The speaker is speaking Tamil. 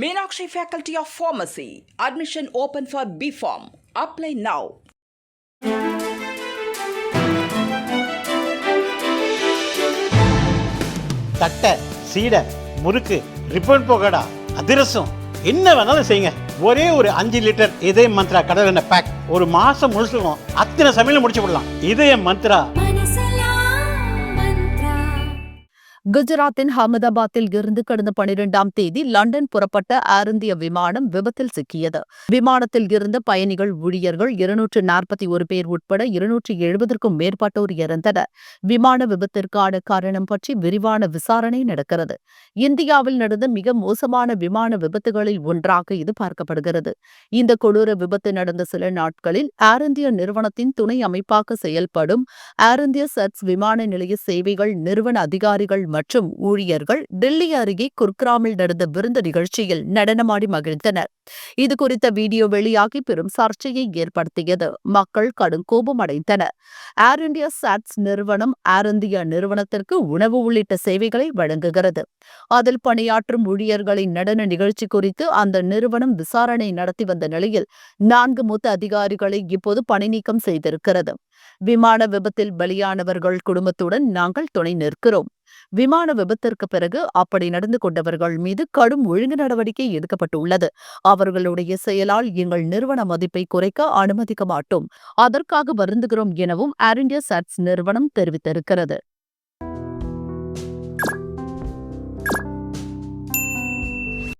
Meenakshi faculty of pharmacy admission open for B pharm apply now thattai seedai murukku ribbon போகடா அதிரசம். என்ன வேணாலும் செய்யுங்க. ஒரே ஒரு அஞ்சு லிட்டர் இதய மந்த்ரா கடல் எண்ணெய் பேக் ஒரு மாசம் முழுசுக்கும் அத்தனை சமையல முடிச்சு விடலாம் இதய மந்த்ரா. குஜராத்தின் அகமதாபாத்தில் இருந்து கடந்த பனிரெண்டாம் தேதி லண்டன் புறப்பட்ட ஏர் இந்திய விமானம் விபத்தில் சிக்கியது. விமானத்தில் இருந்த பயணிகள் ஊழியர்கள் இருநூற்று நாற்பத்தி ஒரு பேர் உட்பட இருநூற்றி எழுபதற்கும் மேற்பட்டோர் இறந்தனர். விமான விபத்திற்கான காரணம் பற்றி விரிவான விசாரணை நடக்கிறது. இந்தியாவில் நடந்த மிக மோசமான விமான விபத்துகளில் ஒன்றாக இது பார்க்கப்படுகிறது. இந்த கொடூர விபத்து நடந்த சில நாட்களில் ஏர் இந்தியா நிறுவனத்தின் துணை அமைப்பாக செயல்படும் ஏர் இந்தியா சர்ச் விமான நிலைய சேவைகள் நிறுவன அதிகாரிகள் மற்றும் ஊழியர்கள் டெல்லி அருகே குர்கிராமில் நடந்த விருந்து நிகழ்ச்சியில் நடனமாடி மகிழ்ந்தனர். இது குறித்த வீடியோ வெளியாகி பெரும் சர்ச்சையை ஏற்படுத்தியது. மக்கள் கடும் கோபம் அடைந்தனர். ஏர் இந்தியா சாட்ஸ் நிறுவனம் ஏர் இந்தியா நிறுவனத்திற்கு உணவு உள்ளிட்ட சேவைகளை வழங்குகிறது. அதில் பணியாற்றும் ஊழியர்களின் நடன நிகழ்ச்சி குறித்து அந்த நிறுவனம் விசாரணை நடத்தி வந்த நிலையில் நான்கு மூத்த அதிகாரிகளை இப்போது பணி நீக்கம் செய்திருக்கிறது. விமான விபத்தில் பலியானவர்கள் குடும்பத்துடன் நாங்கள் துணை நிற்கிறோம். விமான விபத்திற்கு பிறகு அப்படி நடந்து கொண்டவர்கள் மீது கடும் ஒழுங்கு நடவடிக்கை எடுக்கப்பட்டுள்ளது. அவர்களுடைய செயலால் எங்கள் நிறுவன மதிப்பை குறைக்க அனுமதிக்க மாட்டோம். அதற்காக வருந்துகிறோம் எனவும் ஏர் இண்டியா சட்ஸ் நிறுவனம் தெரிவித்திருக்கிறது.